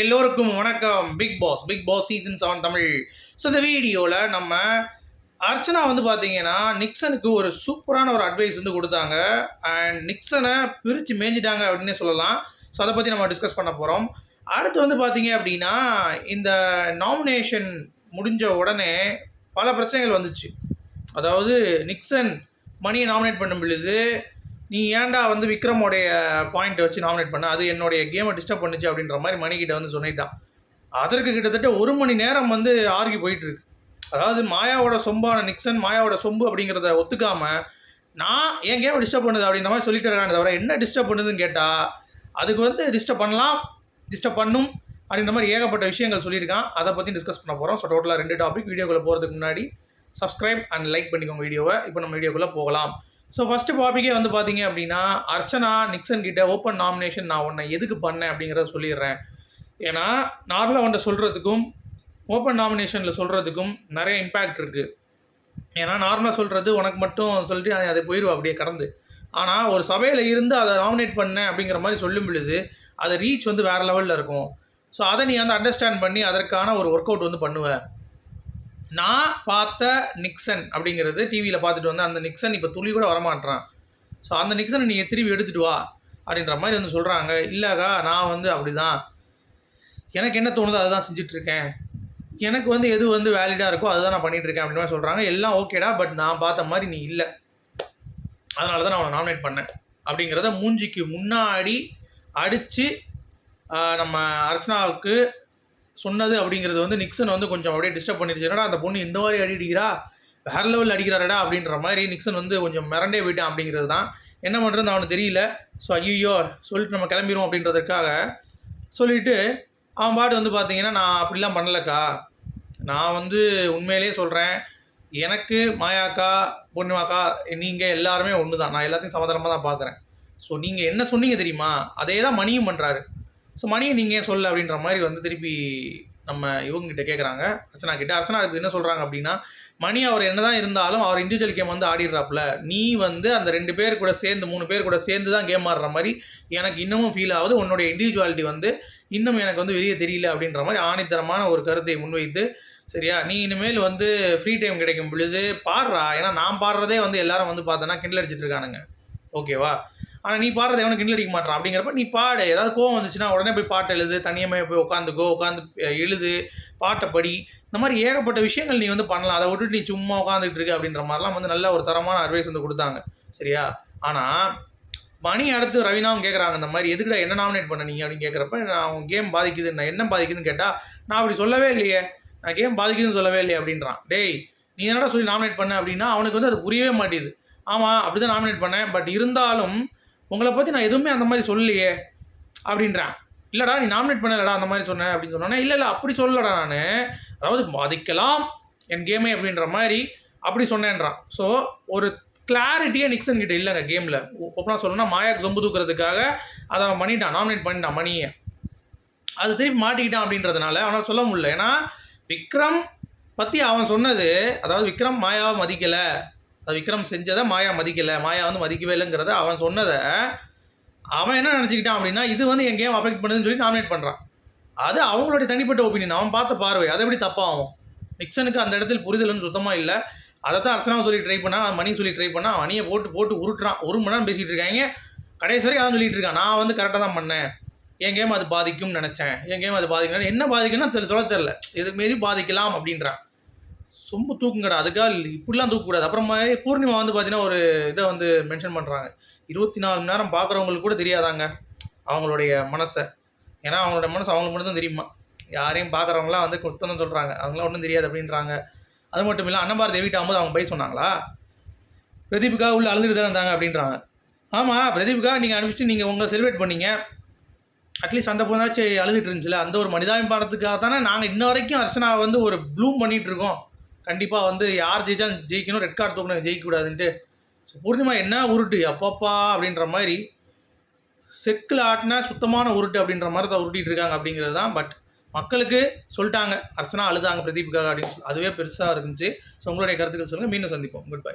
எல்லோருக்கும் வணக்கம். Bigg Boss Bigg Boss season seven Tamil. So இந்த வீடியோவில் நம்ம அர்ச்சனா வந்து பார்த்தீங்கன்னா நிக்சனுக்கு ஒரு சூப்பரான ஒரு அட்வைஸ் வந்து கொடுத்தாங்க. அண்ட் நிக்சனை பிரித்து மேய்ஞ்சிட்டாங்க அப்படின்னே சொல்லலாம். ஸோ அதை பற்றி நம்ம டிஸ்கஸ் பண்ண போகிறோம் அடுத்து வந்து பார்த்தீங்க அப்படின்னா இந்த நாமினேஷன் முடிஞ்ச உடனே பல பிரச்சனைகள் வந்துச்சு. அதாவது நிக்சன் மணியை நாமினேட் பண்ணும் பொழுது நீ ஏன்டா வந்து விக்ரமோடைய பாயிண்ட் வச்சு நாமினேட் பண்ண? அது என்னுடைய கேமை டிஸ்டர்ப் பண்ணுச்சு அப்படின்ற மாதிரி மணிக்கிட்ட வந்து சொல்லிட்டான். அதற்கு கிட்டத்தட்ட ஒரு மணி நேரம் வந்து ஆர்கி போயிட்டு இருக்கு அதாவது மாயாவோட சொம்பான நிக்சன் மாயாவோட சொம்பு அப்படிங்கிறத ஒத்துக்காம நான் என் கேமை டிஸ்டர்ப் பண்ணுது அப்படின்ற மாதிரி சொல்லிட்டு இருக்காங்க தவிர என்ன டிஸ்டர்ப் பண்ணுதுன்னு கேட்டால் அதுக்கு வந்து டிஸ்டர்ப் பண்ணலாம் டிஸ்டர்ப் பண்ணும் அப்படின்ற மாதிரி ஏகப்பட்ட விஷயங்கள் சொல்லியிருக்கான். அதை பற்றி டிஸ்கஸ் பண்ண போகிறோம் ஸோ டோட்டலாக ரெண்டு டாபிக் வீடியோக்குள்ளே போகிறதுக்கு முன்னாடி சப்ஸ்கிரைப் அண்ட் லைக் பண்ணிக்கோங்க வீடியோவை இப்போ நம்ம வீடியோக்குள்ளே போகலாம். ஸோ ஃபஸ்ட்டு டாபிக்கே வந்து பார்த்தீங்க அப்படின்னா அர்ச்சனா நிக்சன் கிட்ட ஓப்பன் நாமினேஷன் நான் உன்னை எதுக்கு பண்ணேன் அப்படிங்கிறத சொல்லிடுறேன். ஏன்னா நார்மலாக உன்னை சொல்கிறதுக்கும் ஓப்பன் நாமினேஷனில் சொல்கிறதுக்கும் நிறைய இம்பேக்ட் இருக்குது ஏன்னா நார்மலாக சொல்கிறது உனக்கு மட்டும் சொல்லிட்டு அது- அதை போயிடுவா அப்படியே கடந்து. ஆனால் ஒரு சபையில் இருந்து அதை நாமினேட் பண்ணேன் அப்படிங்கிற மாதிரி சொல்லும் பொழுது அது ரீச் வந்து வேறு லெவலில் இருக்கும். ஸோ அதை நீ வந்து அண்டர்ஸ்டாண்ட் பண்ணி அதற்கான ஒரு ஒர்க் அவுட் வந்து பண்ணுவேன் நான் பார்த்த நிக்சன் அப்படிங்கிறது டிவியில் பார்த்துட்டு வந்து அந்த நிக்சன் இப்போ துளி கூட வரமாட்டான் ஸோ அந்த நிக்சனை நீங்கள் திரும்பி எடுத்துட்டு வா அப்படின்ற மாதிரி வந்து சொல்கிறாங்க இல்லைக்கா நான் வந்து அப்படிதான். எனக்கு என்ன தோணுதோ அதுதான் செஞ்சிட்ருக்கேன். எனக்கு வந்து எது வந்து வேலிடாக இருக்கோ அதுதான் நான் பண்ணிகிட்ருக்கேன் இருக்கேன் மாதிரி சொல்கிறாங்க எல்லாம் ஓகேடா பட் நான் பார்த்த மாதிரி நீ இல்லை. அதனால தான் நான் அவனை நாமினேட் பண்ணேன். அப்படிங்கிறத மூஞ்சிக்கு முன்னாடி அடித்து நம்ம அர்ச்சனாவுக்கு சொன்னது அப்படிங்கிறது வந்து நிக்சன் வந்து கொஞ்சம் அப்படியே டிஸ்டர்ப் பண்ணிருச்சு என்னடா அந்த பொண்ணு இந்த மாதிரி அடிக்கிறா வேற லெவலில் அடிக்கிறாரடா அப்படின்ற மாதிரி நிக்சன் வந்து கொஞ்சம் மிரண்டே போயிட்டான் அப்படிங்கிறது தான். என்ன பண்ணுறது அவனுக்கு தெரியல. ஸோ ஐயோ சொல்லிட்டு நம்ம கிளம்பிடுவோம் அப்படின்றதுக்காக சொல்லிட்டு அவன் பாட்டு வந்து பார்த்தீங்கன்னா நான் அப்படிலாம் பண்ணலக்கா. நான் வந்து உண்மையிலேயே சொல்கிறேன் எனக்கு மாயாக்கா பொண்ணுமாக்கா நீங்கள் எல்லாருமே ஒன்று தான் நான் எல்லாத்தையும் சமாதானமாக தான் பார்க்குறேன் ஸோ நீங்கள் என்ன சொன்னீங்க தெரியுமா? அதே தான் மணியும் பண்ணுறாரு ஸோ மணியை நீங்கள் ஏன் சொல்ல அப்படின்ற மாதிரி வந்து திருப்பி நம்ம இவங்ககிட்ட கேட்குறாங்க அர்ச்சனா கிட்ட. அர்ச்சனா அதுக்கு என்ன சொல்கிறாங்க அப்படின்னா மணி அவர் என்னதான் இருந்தாலும் அவர் இண்டிவிஜுவல் கேம் வந்து ஆடிடுறாப்புல. நீ வந்து அந்த ரெண்டு பேர் கூட சேர்ந்து மூணு பேர் கூட சேர்ந்து தான் கேம் ஆடுற மாதிரி எனக்கு இன்னமும் ஃபீல் ஆகுது. உன்னுடைய இண்டிவிஜுவாலிட்டி வந்து இன்னும் எனக்கு வந்து வெளியே தெரியல அப்படின்ற மாதிரி ஆணித்தரமான ஒரு கருத்தை முன்வைத்து சரியா? நீ இனிமேல் வந்து ஃப்ரீ டைம் கிடைக்கும் பொழுது பாடுறா. ஏன்னா நான் பாடுறதே வந்து எல்லாரும் வந்து பார்த்தோன்னா கிண்டல் அடிச்சிட்டு இருக்கானுங்க. ஓகேவா ஆனால் நீ பாடுறது எவனுக்கு கிண்டல் அடிக்க மாட்டான். அப்படிங்கிறப்ப நீ பாடு. ஏதாவது கோவம் வந்துச்சுன்னா உடனே போய் பாட்டு எழுது. தனியமே போய் உட்காந்துக்கோ உட்காந்து எழுது பாட்டை படி. இந்த மாதிரி ஏகப்பட்ட விஷயங்கள் நீ வந்து பண்ணலாம். அதை விட்டுட்டு நீ சும்மா உட்காந்துட்டு இருக்க அப்படின்ற மாதிரிலாம் வந்து நல்ல ஒரு தரமான அட்வைஸ் வந்து கொடுத்தாங்க. சரியா? ஆனால் மணி அடுத்து ரவினாவும் கேட்குறாங்க இந்த மாதிரி எதுக்குடா என்ன நாமினேட் பண்ண நீங்க அப்படின்னு கேட்குறப்ப நான் அவங்க கேம் பாதிக்குது நான் என்ன பாதிக்குதுன்னு கேட்டால் நான் அப்படி சொல்லவே இல்லையே. நான் கேம் பாதிக்குதுன்னு சொல்லவே இல்லையே அப்படின்றான். டேய் நீ என்னடா சொல்லி நாமினேட் பண்ண அப்படின்னா அவனுக்கு வந்து அது புரியவே மாட்டேது ஆமாம் அப்படி தான் நாமினேட் பண்ணேன். பட் இருந்தாலும் உங்களை பற்றி நான் எதுவுமே அந்த மாதிரி சொல்லலையே அப்படின்றான். இல்லைடா நீ நாமினேட் பண்ணலடா அந்த மாதிரி சொன்னேன் அப்படின்னு சொன்னோன்னே இல்லை இல்லை அப்படி சொல்லலடா நான். அதாவது மதிக்கலாம் என் கேமே அப்படின்ற மாதிரி அப்படி சொன்னேன்றான். ஸோ ஒரு கிளாரிட்டியே நிக்சன் கிட்ட இல்லைங்க கேமில் ஒப்பனா சொல்லணும்னா மாயாக்கு சொம்பு தூக்குறதுக்காக அதை அவன் பண்ணிட்டான் நாமினேட் பண்ணிட்டான் மணியை. அது திருப்பி மாட்டிக்கிட்டான் அப்படின்றதுனால அவனால் சொல்ல முடியல. ஏன்னா விக்ரம் பற்றி அவன் சொன்னது அதாவது விக்ரம் மாயாவை மதிக்கலை விக்ரம் செஞ்சதை மாயா மதிக்கலை. மாயா வந்து மதிக்கவே இல்லைங்கிறத அவன் சொன்னதை அவன் என்ன நினச்சிக்கிட்டான் அப்படின்னா இது வந்து என் கேம் அஃபெக்ட் பண்ணுதுன்னு சொல்லி நாமினேட் பண்ணுறான் அது அவங்களுடைய தனிப்பட்ட ஒப்பீனியன் அவன் பார்த்த பார்வை. அதை எப்படி தப்பாகும்? நிக்சனுக்கு அந்த இடத்தில் புரிதல் வந்து சுத்தமாக இல்லை. அதை தான் அர்ச்சனாவை சொல்லி ட்ரை பண்ணா மணி சொல்லி ட்ரை பண்ணால் மணியை போட்டு போட்டு உருட்டுறான். ஒரு மணி நேரம் பேசிகிட்டு இருக்காங்க. கடைசி வரைக்கும் அதான் சொல்லிட்டு இருக்கான். நான் வந்து கரெக்டாக தான் பண்ணேன். என் கேம் அது பாதிக்கும்னு நினச்சேன். என் கேம் அது பாதிக்கும் என்ன பாதிக்கும்னா சொல்ல சொல்ல தெரில இது மாரி பாதிக்கலாம் அப்படின்றான். ரொம்ப தூக்குங்கடா அதுக்காக இல்லை இப்படிலாம் தூக்கக்கூடாது. அப்புறமா பூர்ணிமா வந்து பார்த்தீங்கன்னா ஒரு இதை வந்து மென்ஷன் பண்ணுறாங்க இருபத்தி நாலு மணி நேரம் பார்க்குறவங்களுக்கு கூட தெரியாதாங்க அவங்களுடைய மனசை. ஏன்னா அவங்களோட மனசு அவங்களுக்கு மட்டும் தான் தெரியுமா? யாரையும் பார்க்குறவங்களாம் வந்து குத்தம் சொல்கிறாங்க அவங்களாம் ஒன்றும் தெரியாது அப்படின்றாங்க. அது மட்டும் இல்லை அன்னபாரதி வீட்டாகும்போது அவங்க பை சொன்னாங்களா? பிரதீபிகா உள்ள அழுதுட்டு தான் இருந்தாங்க அப்படின்றாங்க. ஆமாம் பிரதீபிகா நீங்கள் அனுப்பிச்சிட்டு நீங்கள் உங்களை செலிப்ரேட் பண்ணீங்க. அட்லீஸ்ட் அந்த பொண்ணாச்சும் அழுதுட்டு இருந்துச்சுல. அந்த ஒரு மனிதாபிமானத்துக்காக தானே நாங்கள் இன்ன வரைக்கும் அர்ச்சனா வந்து ஒரு ப்ளூம் பண்ணிகிட்ருக்கோம் கண்டிப்பாக வந்து யார் ஜெயிச்சா ஜெயிக்கணும் ரெட் கார்டு தூக்கணும் ஜெயிக்கக்கூடாதுன்ட்டு. ஸோ பூர்ணிமா என்ன உருட்டு? அப்பப்பா அப்படின்ற மாதிரி செக்கில் ஆட்டினா சுத்தமான உருட்டு அப்படின்ற மாதிரி தான் உருட்டிட்டு இருக்காங்க அப்படிங்கிறது தான். பட் மக்களுக்கு சொல்லிட்டாங்க. அர்ச்சனா அழுதாங்க பிரதீப்புக்காக அப்படின்னு சொல்லி. அதுவே பெருசாக இருந்துச்சு. ஸோ உங்களுடைய கருத்துக்கள் சொல்லுங்கள் மீண்டும் சந்திப்போம். Good bye